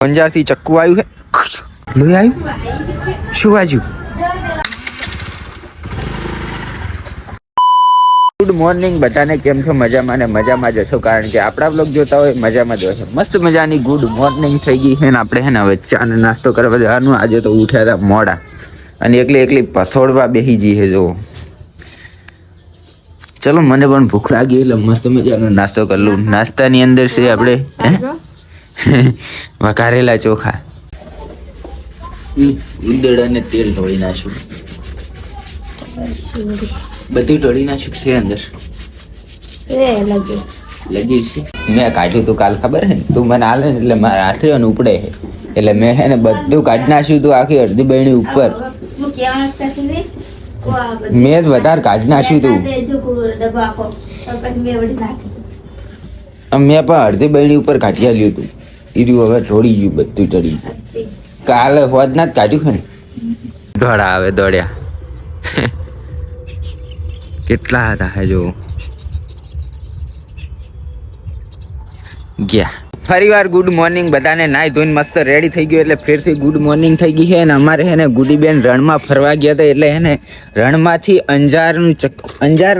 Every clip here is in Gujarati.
પંજાબથી ચક્કુ આવ્યું છે લોહી આવ્યું? શું વાજ્યું? ગુડ મોર્નિંગ બધાને કેમ છો? મજામાં ને મજામાં જશો કારણ કે આપણા બ્લોગ જોતા હોય મજામાં જ હશો. મસ્ત મજાની ગુડ મોર્નિંગ થઈ ગઈ છે ને આપણે હે ને હવે ચા ને નાસ્તો કરવા જવાનું. આજે તો ઉઠ્યા હતા મોડા. અને એકલી એકલી પસોડવા બેસી જઈ છે જો ચલો, મને પણ ભૂખ લાગી, એટલે મસ્ત મજાનો નાસ્તો કરી લઉં. નાસ્તાની અંદર છે આપણે, હે? વઘારેલા ચોખા. ઉંદર અને તેલ ઢોળી નાખ્યું. બધું ઢોળી નાખ્યું છે અંદર. લગી. છે. મેં કાઢ્યું તું કાલ ખબર હે ને? તું મને આલે ને એટલે મારા હાથે ને ઉપડે છે. એટલે મેં હે ને બધું કાઢી નાખ્યું તું આખી અડધી બહેણી ઉપર. મેં જ વધારે કાઢી નાખ્યું તું. મેં પણ અડધી બહેણી ઉપર કાઢી આલ્યું તું. ઈર્યું હવે ઢોળી ગયું બધું ચડી ગયું. કાલે હોદ ના જ કાઢ્યું છે ને? દોડા આવે દોડ્યા. કેટલા હતા હે જો ગયા. ફરીવાર ગુડ મોર્નિંગ બધાને નાઈ ધોઈને મસ્ત રેડી થઈ ગયું એટલે ફેરથી ગુડ મોર્નિંગ થઈ ગઈ છે અને અમારે હે ને ગુડીબેન રણમાં ફરવા ગયા હતા એટલે હે ને રણમાંથી અંજારનું ચક્કુ અંજાર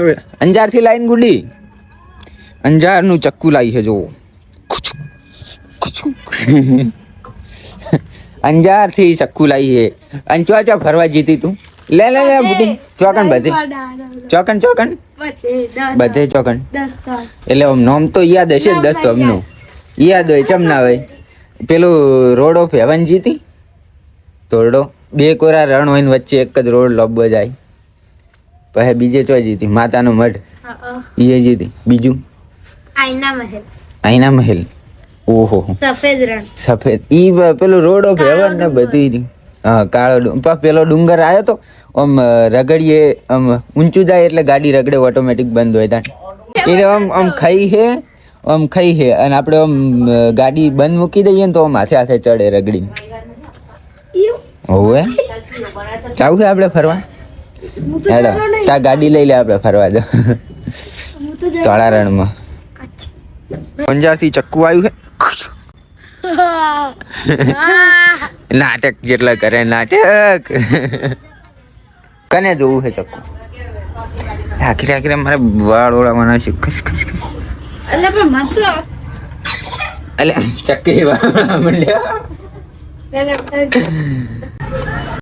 અંજારથી લાઈન ગુડી. અંજારનું ચક્કુ લાવી છે જો અંજારથી સક્કુ લાવી છે અને ચો ચો ફરવા જીતી તું. લે લે લે બુટી. ચોકન બધે. ચોકન ચોકન? બધે ચોકન. એટલે આમ નોમ તો યાદ હશે દસ તો અમનું. યાદ હોય ચમ ના હોય. પેલું રોડ ઓફ હેવન જીતી? તોરડો બે કોરા રણ હોય ને વચ્ચે એક જ રોડ લોબો જાય પછી બીજે ચો જીતી? માતાનો મઢ. એ જીતી. બીજું? આઈના મહેલ. આઈના મહેલ. ઓહો. સફેદ રણ. સફેદ. ઈ પેલું રોડ ઓફ હેવન ને બધી. હા કાળો પેલો ડુંગર આવ્યો તો આમ રગડીએ આમ ઊંચું જાય એટલે ગાડી રગડે ઓટોમેટિક બંધ હોય ત્યાં. એટલે આમ આમ ખાઈ હે આમ ખાઈ હે અને આપણે આમ ગાડી બંધ મૂકી દઈએ ને તો આમ હાથે હાથે ચડે રગડી હોવે. ચાવું છે આપણે ફરવા? હેડો. તા ગાડી લઈ લે આપણે ફરવા જો તળારણમાં. પંજાબથી ચક્કુ આવ્યું છે નાટક જેટલા કરે નાટક. કને જોવું છે ચક્કુ? આખરે આખરે મારે વાળ ઓળાવાના છે. ખસ ખસ ખસ. એટલે પણ મસ્ત એટલે ચક્કી વાળવા માંડ્યા.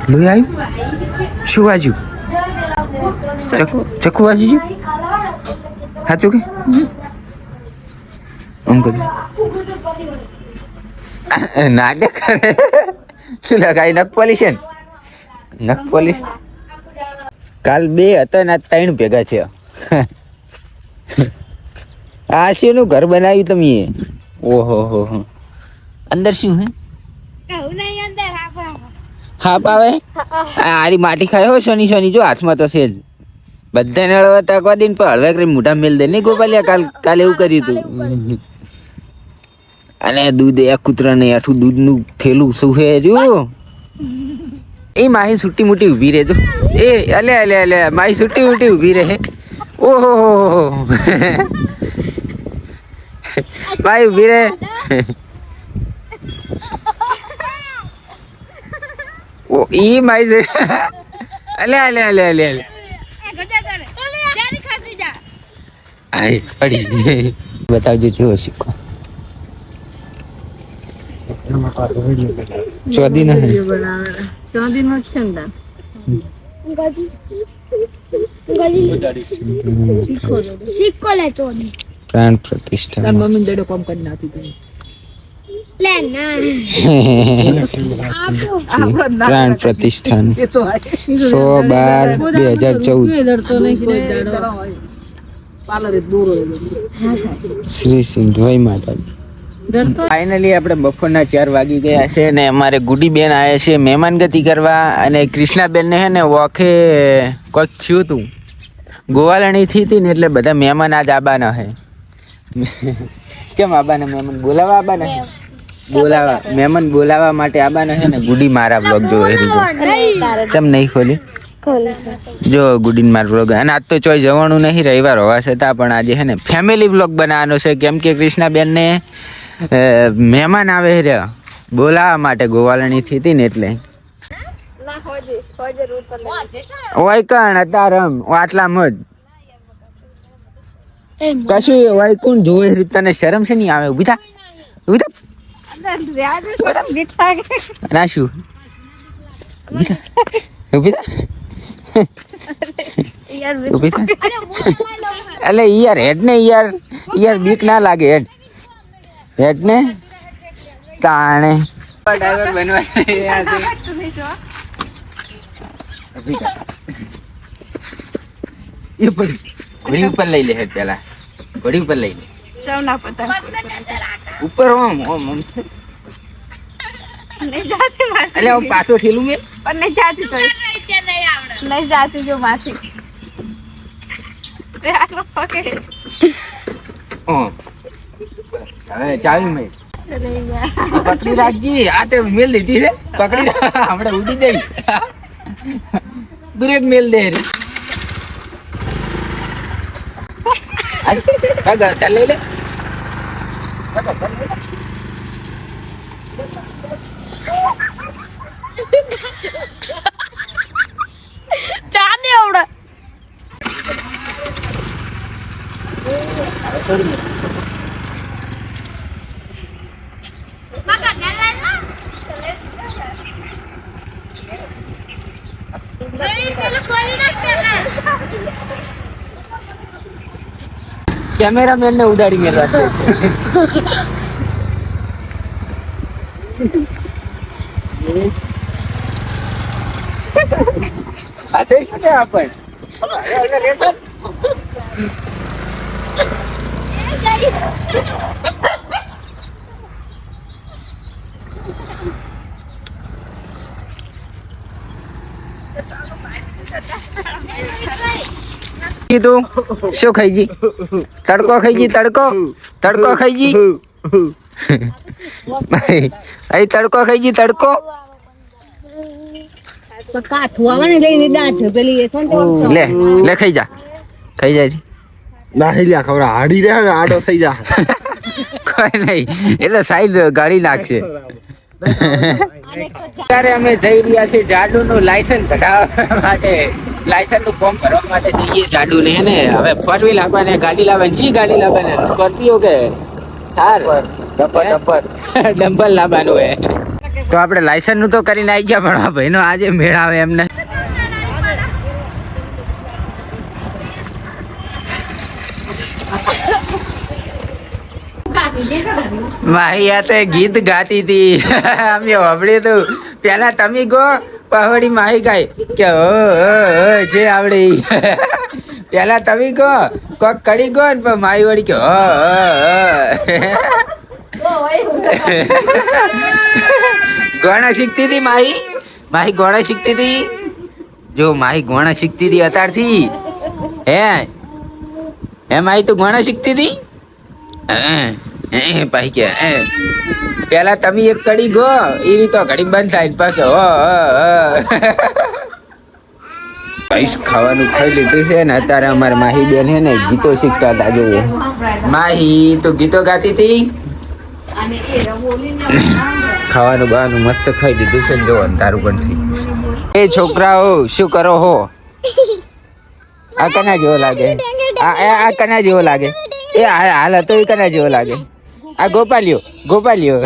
લોહી આવ્યું શું વાજ્યું? ચક્કુ ચક્કુ વાજ્યું સાચું કે? આમ કરી નાટક કરે? શું લગાઈ નખ પોલીસ છે ને? નખ પોલીસ? કાલ બે હતા ને ત્રણ ભેગા છે આ શેનું ઘર બનાવ્યું તમે ઓહો, હો હો. અંદર શું હે? હાપ આવે આરી માટી ખાયો શની શની, જો હાથમાં તો છે જ. બધાને હળવા તાકવા દે ને પણ હળવા કરી મોઢા મેલ દે. નહીં ગોપાલિયા, કાલ કાલે એવું કર્યું તું. અને દૂધ એક કૂતરાને આઠું દૂધનું થેલું સુહે જો એ માહી સુટી મુટી ઊભી રહેજો. એ અલે અલે અલે માહી સુટી મુટી ઊભી રહે. ઓહો ભાઈ. ઊભી રહે. ઓ ઈ માહી અલે અલે અલે અલે અલે. બતાવજો જેવો શીખો. ચોદી ના સિક્કો લે ચોની પ્રાણ પ્રતિષ્ઠા લે ના પ્રાણ પ્રતિષ્ઠાન સો બાર બે હજાર ચૌદ શ્રી સિંધવાઈ માતાજી ફાઇનલી આપણે બપોરના ચાર વાગી ગયા છે ને અમારે ગુડી બેન આવ્યા છે મહેમાન ગતિ કરવા અને કૃષ્ણાબેન ને હે ને વોખે કોઈક થયું હતું ગોવાલણી થી હતી ને એટલે બધા મહેમાન આજ આબાના હે. કેમ આબાના મહેમાન? બોલાવા આબાના હે બોલાવા. મહેમાન બોલાવા માટે આબાના હે ને ગુડી મારા બ્લોગ જોવે ચમ નહીં ખોલી? જો ગુડીન માર બ્લોગ અને આજ તો ચોય જવાનું નહીં રવિવાર હોવા છતાં પણ આજે હે ને ફેમિલી બ્લોગ બનાવવાનો છે. કેમ કે કૃષ્ણાબેન ને અ, મહેમાન આવે રહ્યા. બોલાવા માટે ગોવાલણી થી હતી ને એટલે. ઓય કણ અતારમ આટલા મજ કશું ઓય કોણ જોવે રીત તને શરમ છે નહીં આવે? ઊભી થા ઊભી થા. ના શું ઊભી ઊભી થા. ઊભી થા. એટલે યાર હેડ ને યાર. યાર બીક ના લાગે હેડ. હેડ ને તાણે. ડ્રાઈવર બનવા એ પડી ઘોડી ઉપર લઈ લે હેટ પેલા. ઘોડી ઉપર લઈ લે. ઉપર ઓમ ઓમ ઓમ નહીં જાતી માસી એટલે હું પાછો ઠેલું મેં? પણ નહીં જાતી તો. નહીં જાતી જો માસી ઓમ હવે ચાવી પકડી રાખજી. આ તે મેલ દીધી છે. પકડી હમણાં ઉડી જઈશ. બ્રેક મેલ દે રે. લઈ લે ચા દે આવડે કેમેરામેન ને ઉડાડી મેળવા શું ને આપણ કીધું? શું ખાઈ જી તડકો ખાઈ જી તડકો? તડકો ખાઈ જી અહીં તડકો ખાઈ જી તડકો? ને લે લે ખાઈ જા. ખાઈ જાય જી નાહી લ્યા ખબર હાડી રહ્યા આડો થઈ જા. કોઈ નહીં. એ તો સાઈડ ગાડી નાખશે. અત્યારે અમે જઈ રહ્યા છીએ જાડુનું લાયસન્સ કઢાવવા માટે. લાયસન્સનું ફોર્મ ભરવા માટે જઈએ જાડુ ને ને? હવે ફોર વ્હીલ આપવાને ગાડી લાવવાની. જી ગાડી લાવવાની? સ્કોર્પિયો કે? થાર? Dumper dumper dumper. લાવવાનું હે. તો આપણે લાયસન્સનું તો કરીને આવી ગયા પણ આ ભાઈનો આજે મેળ આવે એમને. માહી આ તો ગીત ગાતી હતી. અમે સાંભળ્યું તું. પેલા તમે ગો, પહોળી માહી ગાય. કે ઓ જે આવડી. પેલા તમે ગો, કોક કડી ગો ને પણ માહી વળી કે ઓ. ગોણા શીખતી હતી માહી? માહી ગોણા શીખતી હતી? જો માહી ગોણા શીખતી હતી અત્યારથી હે? હે માહી તું ગોણા શીખતી હતી? હે પાઈ કે એ પેલા તમે એક કડી ગો એવી તો ઘડી બંધ થાય પાછો ઓ, ઓ, ઓ. ખાવાનું ખાઈ લીધું છે ને અત્યારે અમારે માહી બેન છે ને ગીતો શીખતા હતા જો માહી તો ગીતો ગાતી હતી? ખાવાનું બાનું મસ્ત ખાઈ લીધું છે જો અંધારું પણ થઈ એ છોકરાઓ શું કરો હો? આ કના જેવો લાગે? આ કના જેવો લાગે? એ હાલ હાલ હતો એ કના જેવો લાગે? આ ગોપાલિયો ગોપાલિયો